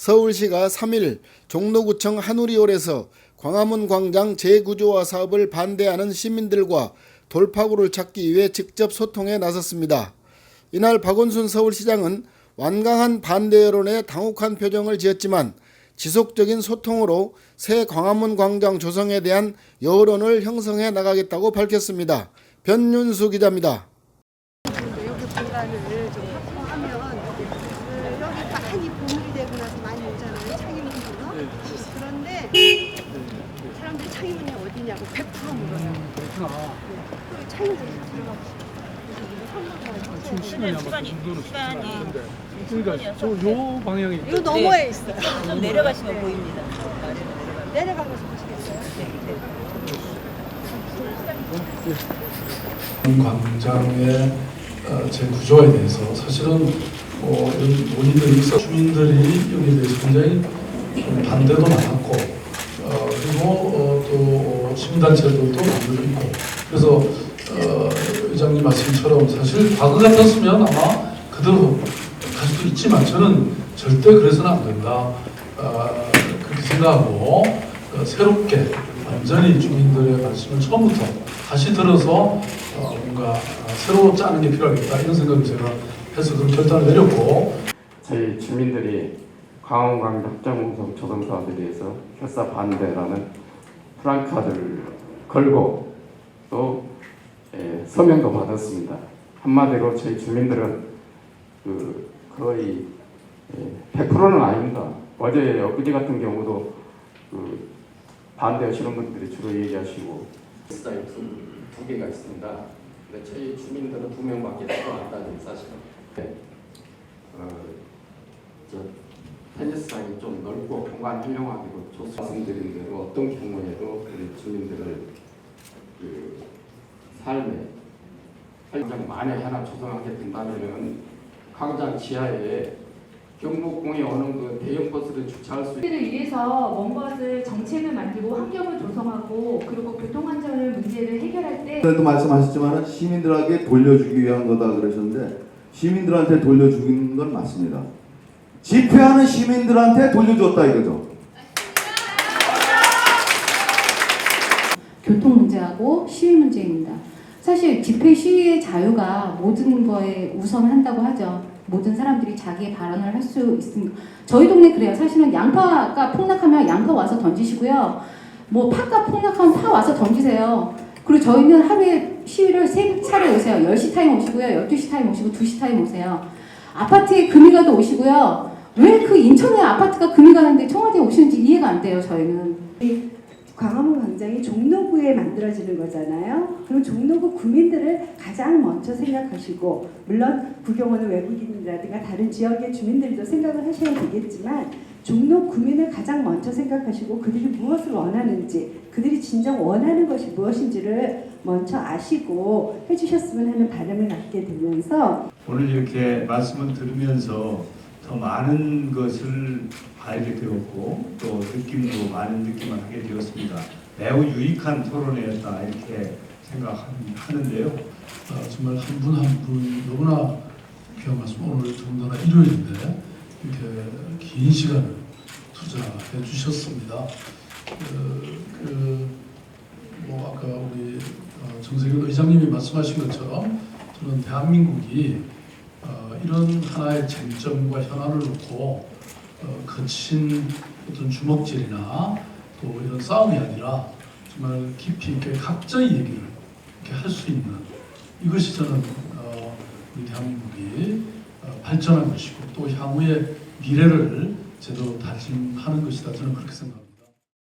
서울시가 3일 종로구청 한우리홀에서 광화문 광장 재구조화 사업을 반대하는 시민들과 돌파구를 찾기 위해 직접 소통에 나섰습니다. 이날 박원순 서울시장은 완강한 반대 여론에 당혹한 표정을 지었지만 지속적인 소통으로 새 광화문 광장 조성에 대한 여론을 형성해 나가겠다고 밝혔습니다. 변윤수 기자입니다. 여기 공간을 좀 확보하면 그 여기 많이 보물이 되고 나서 많이 오잖아요. 창의문으로 그런데 사람들이 창의문이 어디냐고 100% 물어요. 그 창의문이 들어가고 싶어요. 지금 시간이 아마 그 정도는 시간이 그러니까 저요 방향이 이거 너머에 있어요. 좀 내려가시면 보입니다. 내려가면서 보시겠어요? 광장의 어, 재구조에 대해서 사실은 뭐 여기 논의들이 있어 주민들이 여기에 대해서 굉장히 좀 반대도 많았고 어, 그리고 어, 또 시민단체들도 만들고 있고. 그래서 어, 의장님 말씀처럼 사실 과거 같았으면 아마 그대로 갈 수도 있지만 저는 절대 그래서는 안 된다. 어, 그렇게 생각하고 어, 새롭게 완전히 주민들의 말씀을 처음부터 다시 들어서 어, 뭔가 어, 새로 짜는 게 필요하겠다. 이런 생각을 제가 해서 그런 결단을 내렸고 저희 주민들이 광원광 협정운송 조성 사업에 대해서 결사 반대라는 프랑카드를 걸고 또 예, 서명도 받았습니다. 한마디로 저희 주민들은 그 거의 예, 100%는 아닙니다. 어제 엊그제 같은 경우도 그 반대하시는 분들이 주로 얘기하시고 사이 두, 두 개가 있습니다. 근데 저희 주민들은 두 명밖에 들어왔다는 사실은. 네. 어, 저 테니스장이 좀 넓고 공간 활용하기도 좋습니다. 말씀드린 대로 어떤 경우에도 우리 주민들을 그 삶에 활용 만에 하나 조성하게 된다면은 광장 지하에 경복궁에 오는 그 대형 버스를 주차할 수를 위해서 먼 것을 정책을 만들고 환경을 조성하고 그리고 교통 안전을 문제를 해결할 때 그래도 말씀하셨지만 시민들에게 돌려주기 위한 거다 그러셨는데 시민들한테 돌려주는 건 맞습니다. 집회하는 시민들한테 돌려줬다 이거죠. 교통 문제하고 시위 문제입니다. 사실 집회 시위의 자유가 모든 거에 우선한다고 하죠. 모든 사람들이 자기의 발언을 할 수 있습니다. 저희 동네 그래요. 사실은 양파가 폭락하면 양파 와서 던지시고요. 뭐 파가 폭락하면 파 와서 던지세요. 그리고 저희는 하루에 시위를 세 차례 오세요. 10시 타임 오시고요. 12시 타임 오시고 2시 타임 오세요. 아파트에 금이 가도 오시고요. 왜 그 인천에 아파트가 금이 가는데 청와대에 오시는지 이해가 안 돼요. 저희는. 광화문 광장이 종로구에 만들어지는 거잖아요. 그럼 종로구 구민들을 가장 먼저 생각하시고 물론 구경 오는 외국인이라든가 다른 지역의 주민들도 생각을 하셔야 되겠지만 종로 구민을 가장 먼저 생각하시고 그들이 무엇을 원하는지 그들이 진정 원하는 것이 무엇인지를 먼저 아시고 해주셨으면 하는 바람을 갖게 되면서 오늘 이렇게 말씀을 들으면서 더 많은 것을 알게 되었고 또 느낌도 많은 느낌을 하게 되었습니다. 매우 유익한 토론회였다 이렇게 생각하는데요. 어, 정말 한 분 한 분 너무나 귀한 말씀 오늘 더군다나 일요일인데 이렇게 긴 시간을 투자해 주셨습니다. 그, 그, 뭐 아까 우리 어, 정세균 의장님이 말씀하신 것처럼 저는 대한민국이 어, 이런 하나의 쟁점과 현안을 놓고 어, 거친 어떤 주먹질이나 또 이런 싸움이 아니라 정말 깊이 있게 각자의 얘기를 이렇게 할 수 있는 이것이 저는 어, 우리 대한민국이 어, 발전한 것이고 또 향후의 미래를 제대로 다짐하는 것이다 저는 그렇게 생각합니다.